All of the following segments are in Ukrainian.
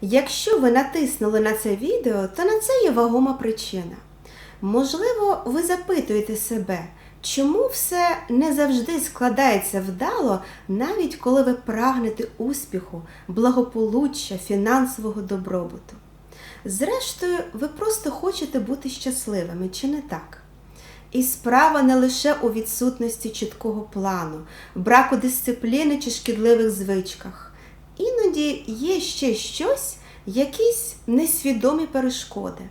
Якщо ви натиснули на це відео, то на це є вагома причина. Можливо, ви запитуєте себе, чому все не завжди складається вдало, навіть коли ви прагнете успіху, благополуччя, фінансового добробуту. Зрештою, ви просто хочете бути щасливими, чи не так? І справа не лише у відсутності чіткого плану, браку дисципліни чи шкідливих звичках. Іноді є ще щось, якісь несвідомі перешкоди.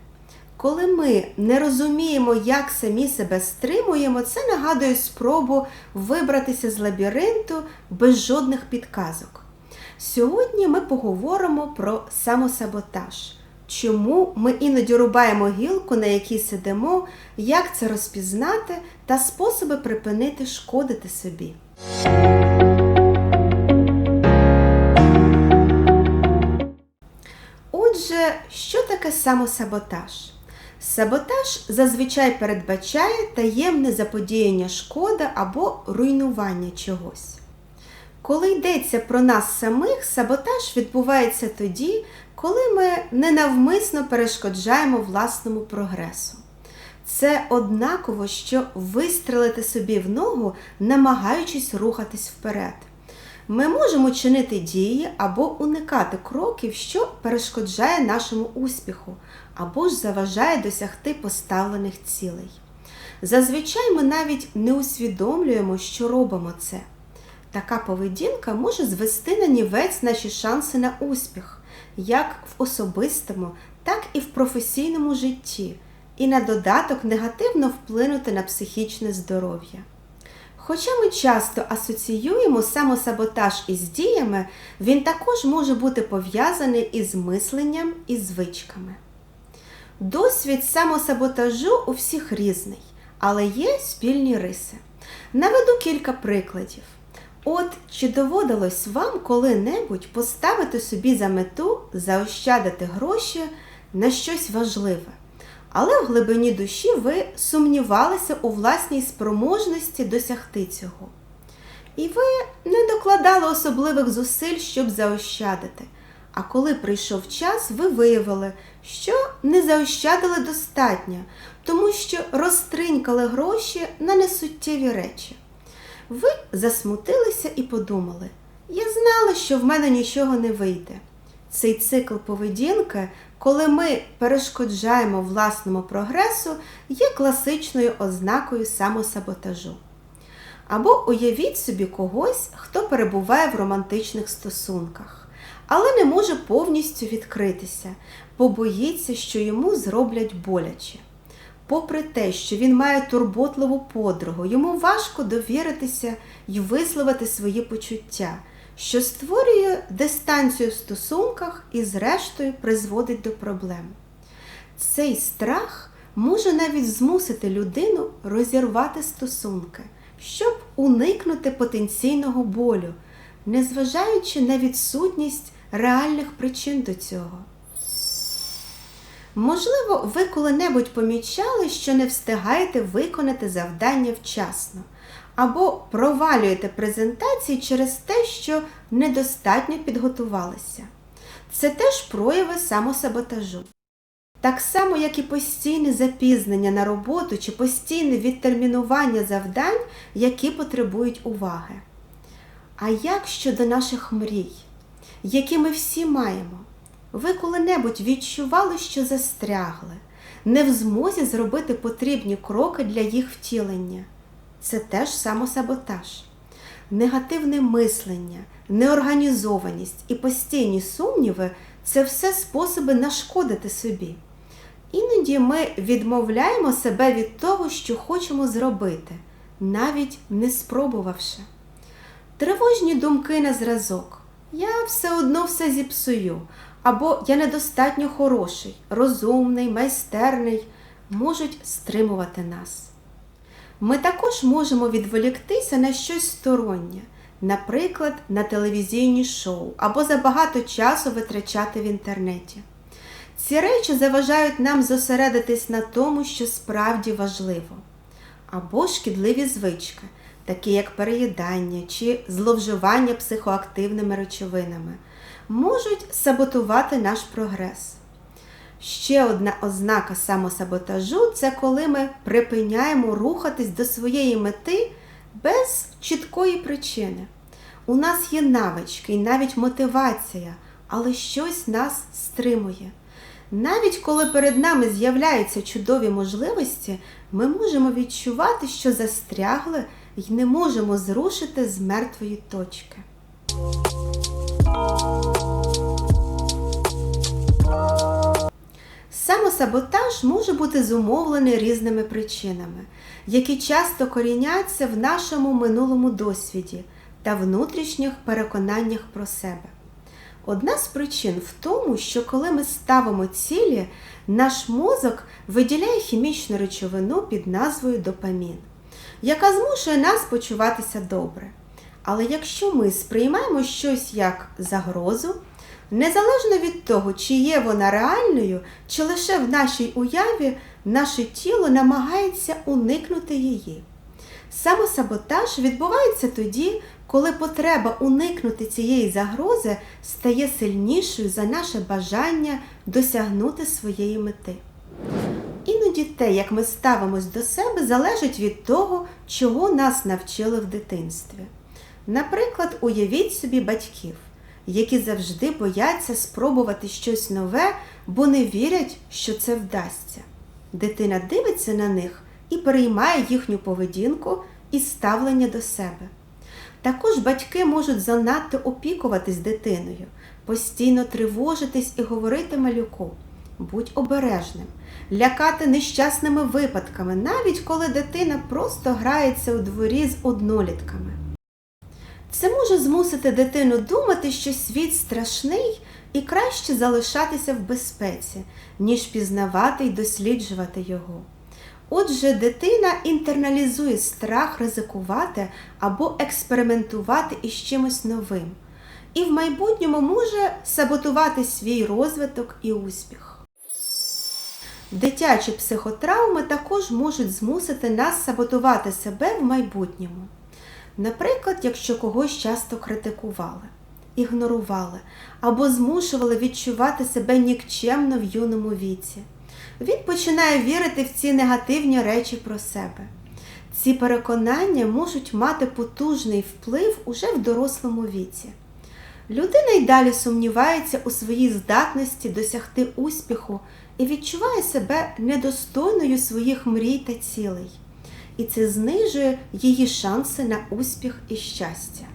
Коли ми не розуміємо, як самі себе стримуємо, це нагадує спробу вибратися з лабіринту без жодних підказок. Сьогодні ми поговоримо про самосаботаж. Чому ми іноді рубаємо гілку, на якій сидимо, як це розпізнати та способи припинити шкодити собі. Отже, що таке самосаботаж? Саботаж зазвичай передбачає таємне заподіяння шкоди або руйнування чогось. Коли йдеться про нас самих, саботаж відбувається тоді, коли ми ненавмисно перешкоджаємо власному прогресу. Це однаково, що вистрелити собі в ногу, намагаючись рухатись вперед. Ми можемо чинити дії або уникати кроків, що перешкоджає нашому успіху, або ж заважає досягти поставлених цілей. Зазвичай ми навіть не усвідомлюємо, що робимо це. Така поведінка може звести на нівець наші шанси на успіх, як в особистому, так і в професійному житті, і на додаток негативно вплинути на психічне здоров'я. Хоча ми часто асоціюємо самосаботаж із діями, він також може бути пов'язаний із мисленням і звичками. Досвід самосаботажу у всіх різний, але є спільні риси. Наведу кілька прикладів. От чи доводилось вам коли-небудь поставити собі за мету заощадити гроші на щось важливе, але в глибині душі ви сумнівалися у власній спроможності досягти цього. І ви не докладали особливих зусиль, щоб заощадити. А коли прийшов час, ви виявили, що не заощадили достатньо, тому що розтринькали гроші на несуттєві речі. Ви засмутилися і подумали, я знала, що в мене нічого не вийде. Цей цикл поведінки, коли ми перешкоджаємо власному прогресу, є класичною ознакою самосаботажу. Або уявіть собі когось, хто перебуває в романтичних стосунках, але не може повністю відкритися, бо боїться, що йому зроблять боляче. Попри те, що він має турботливу подругу, йому важко довіритися і висловити свої почуття, що створює дистанцію в стосунках і, зрештою, призводить до проблем. Цей страх може навіть змусити людину розірвати стосунки, щоб уникнути потенційного болю, незважаючи на відсутність реальних причин до цього. Можливо, ви коли-небудь помічали, що не встигаєте виконати завдання вчасно, або провалюєте презентації через те, що недостатньо підготувалися. Це теж прояви самосаботажу. Так само, як і постійне запізнення на роботу чи постійне відтермінування завдань, які потребують уваги. А як щодо наших мрій, які ми всі маємо? Ви коли-небудь відчували, що застрягли, не в змозі зробити потрібні кроки для їх втілення. Це теж самосаботаж. Негативне мислення, неорганізованість і постійні сумніви це все способи нашкодити собі. Іноді ми відмовляємо себе від того, що хочемо зробити, навіть не спробувавши. Тривожні думки на зразок. Я все одно все зіпсую, або я недостатньо хороший, розумний, майстерний, можуть стримувати нас. Ми також можемо відволіктися на щось стороннє, наприклад, на телевізійні шоу, або забагато часу витрачати в інтернеті. Ці речі заважають нам зосередитись на тому, що справді важливо, або шкідливі звички, такі як переїдання чи зловживання психоактивними речовинами можуть саботувати наш прогрес. Ще одна ознака самосаботажу це коли ми припиняємо рухатись до своєї мети без чіткої причини. У нас є навички і навіть мотивація, але щось нас стримує. Навіть коли перед нами з'являються чудові можливості, ми можемо відчувати, що застрягли і не можемо зрушити з мертвої точки. Самосаботаж може бути зумовлений різними причинами, які часто коріняться в нашому минулому досвіді та внутрішніх переконаннях про себе. Одна з причин в тому, що коли ми ставимо цілі, наш мозок виділяє хімічну речовину під назвою допамін, яка змушує нас почуватися добре. Але якщо ми сприймаємо щось як загрозу, незалежно від того, чи є вона реальною, чи лише в нашій уяві, наше тіло намагається уникнути її. Самосаботаж відбувається тоді, коли потреба уникнути цієї загрози стає сильнішою за наше бажання досягнути своєї мети. Іноді те, як ми ставимось до себе, залежить від того, чого нас навчили в дитинстві. Наприклад, уявіть собі батьків, які завжди бояться спробувати щось нове, бо не вірять, що це вдасться. Дитина дивиться на них і переймає їхню поведінку і ставлення до себе. Також батьки можуть занадто опікуватись дитиною, постійно тривожитись і говорити малюку. Будь обережним, лякати нещасними випадками, навіть коли дитина просто грається у дворі з однолітками. Це може змусити дитину думати, що світ страшний і краще залишатися в безпеці, ніж пізнавати й досліджувати його. Отже, дитина інтерналізує страх ризикувати або експериментувати із чимось новим, і в майбутньому може саботувати свій розвиток і успіх. Дитячі психотравми також можуть змусити нас саботувати себе в майбутньому. Наприклад, якщо когось часто критикували, ігнорували або змушували відчувати себе нікчемно в юному віці. Він починає вірити в ці негативні речі про себе. Ці переконання можуть мати потужний вплив уже в дорослому віці. Людина й далі сумнівається у своїй здатності досягти успіху і відчуває себе недостойною своїх мрій та цілей. І це знижує її шанси на успіх і щастя.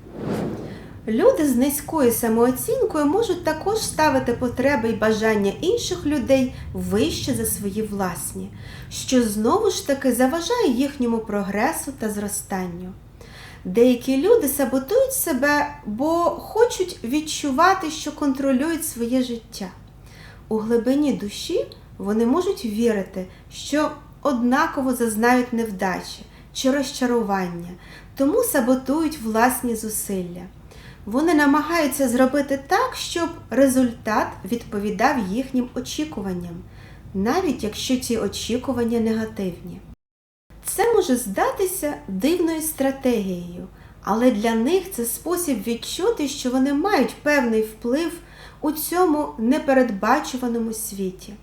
Люди з низькою самооцінкою можуть також ставити потреби й бажання інших людей вище за свої власні, що знову ж таки заважає їхньому прогресу та зростанню. Деякі люди саботують себе, бо хочуть відчувати, що контролюють своє життя. У глибині душі вони можуть вірити, що однаково зазнають невдачі чи розчарування, тому саботують власні зусилля. Вони намагаються зробити так, щоб результат відповідав їхнім очікуванням, навіть якщо ці очікування негативні. Це може здатися дивною стратегією, але для них це спосіб відчути, що вони мають певний вплив у цьому непередбачуваному світі.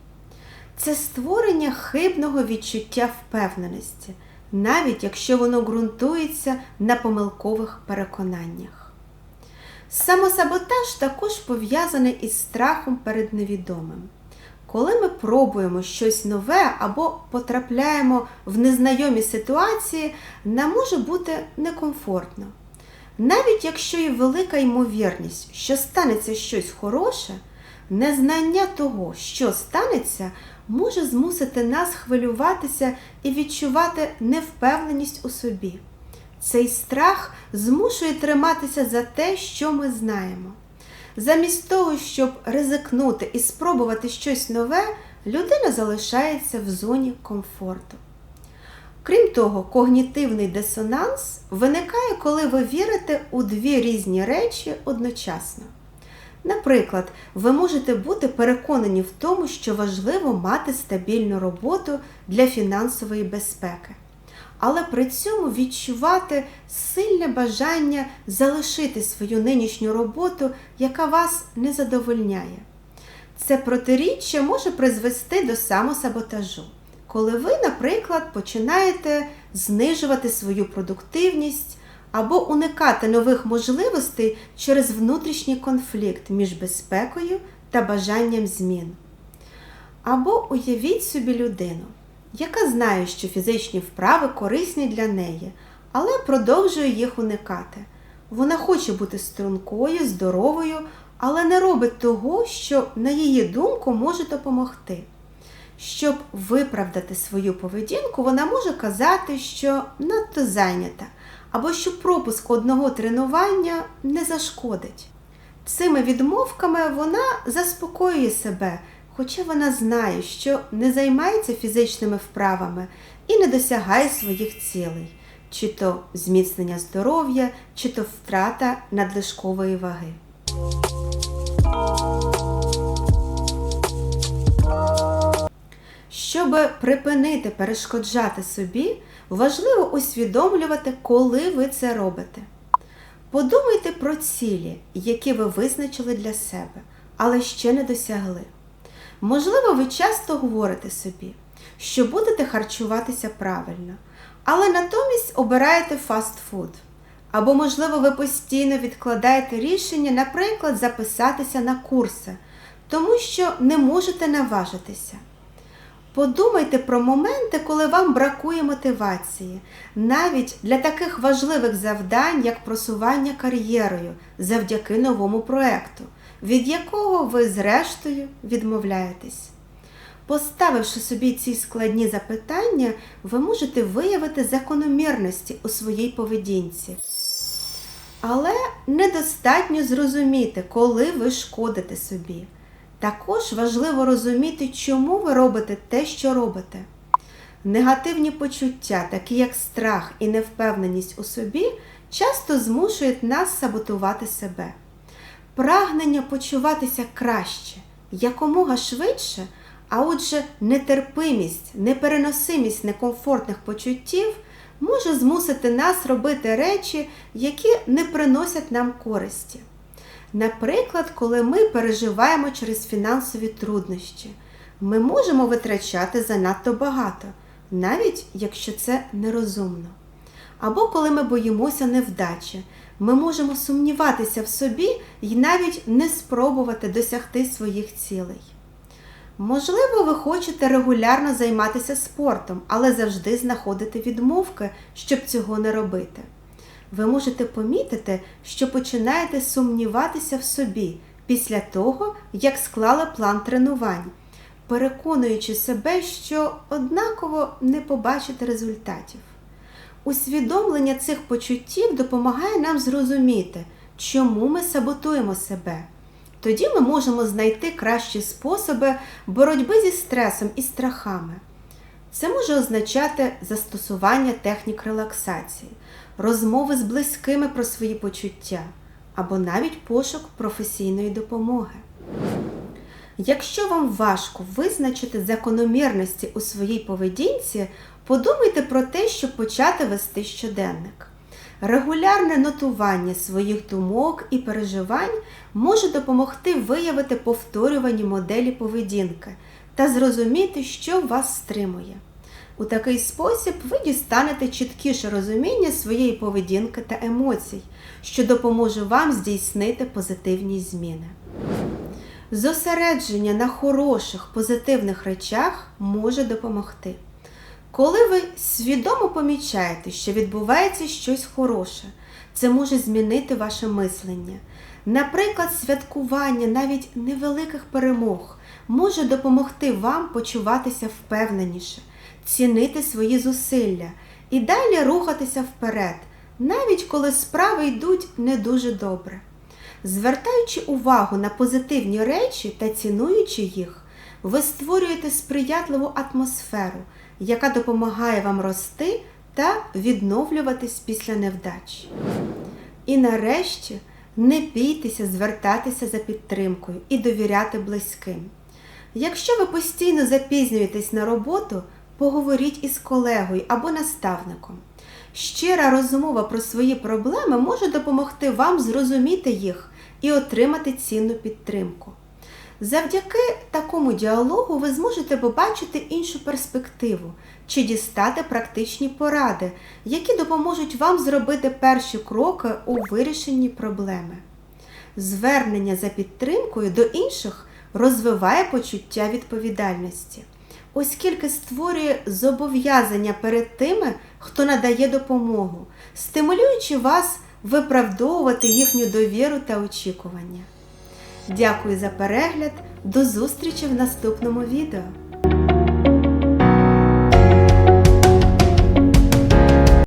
Це створення хибного відчуття впевненості, навіть якщо воно ґрунтується на помилкових переконаннях. Самосаботаж також пов'язаний із страхом перед невідомим. Коли ми пробуємо щось нове або потрапляємо в незнайомі ситуації, нам може бути некомфортно. Навіть якщо є велика ймовірність, що станеться щось хороше, незнання того, що станеться, може змусити нас хвилюватися і відчувати невпевненість у собі. Цей страх змушує триматися за те, що ми знаємо. Замість того, щоб ризикнути і спробувати щось нове, людина залишається в зоні комфорту. Крім того, когнітивний дисонанс виникає, коли ви вірите у дві різні речі одночасно. Наприклад, ви можете бути переконані в тому, що важливо мати стабільну роботу для фінансової безпеки. але при цьому відчувати сильне бажання залишити свою нинішню роботу, яка вас не задовольняє. Це протиріччя може призвести до самосаботажу, коли ви, наприклад, починаєте знижувати свою продуктивність або уникати нових можливостей через внутрішній конфлікт між безпекою та бажанням змін. Або уявіть собі людину, яка знає, що фізичні вправи корисні для неї, але продовжує їх уникати. Вона хоче бути стрункою, здоровою, але не робить того, що, на її думку, може допомогти. Щоб виправдати свою поведінку, вона може казати, що надто зайнята, або що пропуск одного тренування не зашкодить. Цими відмовками вона заспокоює себе, хоча вона знає, що не займається фізичними вправами і не досягає своїх цілей, чи то зміцнення здоров'я, чи то втрата надлишкової ваги. Щоб припинити перешкоджати собі, важливо усвідомлювати, коли ви це робите. Подумайте про цілі, які ви визначили для себе, але ще не досягли. Можливо, ви часто говорите собі, що будете харчуватися правильно, але натомість обираєте фастфуд. Або, можливо, ви постійно відкладаєте рішення, наприклад, записатися на курси, тому що не можете наважитися. Подумайте про моменти, коли вам бракує мотивації, навіть для таких важливих завдань, як просування кар'єрою завдяки новому проекту, від якого ви, зрештою, відмовляєтесь. Поставивши собі ці складні запитання, ви можете виявити закономірності у своїй поведінці. Але недостатньо зрозуміти, коли ви шкодите собі. Також важливо розуміти, чому ви робите те, що робите. Негативні почуття, такі як страх і невпевненість у собі, часто змушують нас саботувати себе. Прагнення почуватися краще, якомога швидше, а отже, нетерпимість, непереносимість некомфортних почуттів може змусити нас робити речі, які не приносять нам користі. Наприклад, коли ми переживаємо через фінансові труднощі, ми можемо витрачати занадто багато, навіть якщо це нерозумно. Або коли ми боїмося невдачі, ми можемо сумніватися в собі і навіть не спробувати досягти своїх цілей. Можливо, ви хочете регулярно займатися спортом, але завжди знаходите відмовки, щоб цього не робити ви можете помітити, що починаєте сумніватися в собі після того, як склали план тренувань, переконуючи себе, що однаково не побачите результатів. Усвідомлення цих почуттів допомагає нам зрозуміти, чому ми саботуємо себе. Тоді ми можемо знайти кращі способи боротьби зі стресом і страхами. Це може означати застосування технік релаксації, розмови з близькими про свої почуття або навіть пошук професійної допомоги. Якщо вам важко визначити закономірності у своїй поведінці, подумайте про те, щоб почати вести щоденник. Регулярне нотування своїх думок і переживань може допомогти виявити повторювані моделі поведінки та зрозуміти, що вас стримує. У такий спосіб ви дістанете чіткіше розуміння своєї поведінки та емоцій, що допоможе вам здійснити позитивні зміни. Зосередження на хороших позитивних речах може допомогти. Коли ви свідомо помічаєте, що відбувається щось хороше, це може змінити ваше мислення. Наприклад, святкування навіть невеликих перемог може допомогти вам почуватися впевненіше цінити свої зусилля і далі рухатися вперед, навіть коли справи йдуть не дуже добре. Звертаючи увагу на позитивні речі та цінуючи їх, ви створюєте сприятливу атмосферу, яка допомагає вам рости та відновлюватись після невдач. І нарешті не бійтеся звертатися за підтримкою і довіряти близьким. Якщо ви постійно запізнюєтесь на роботу, поговоріть із колегою або наставником. Щира розмова про свої проблеми може допомогти вам зрозуміти їх і отримати цінну підтримку. Завдяки такому діалогу ви зможете побачити іншу перспективу чи дістати практичні поради, які допоможуть вам зробити перші кроки у вирішенні проблеми. Звернення за підтримкою до інших розвиває почуття відповідальності, оскільки створює зобов'язання перед тими, хто надає допомогу, стимулюючи вас виправдовувати їхню довіру та очікування. Дякую за перегляд. До зустрічі в наступному відео!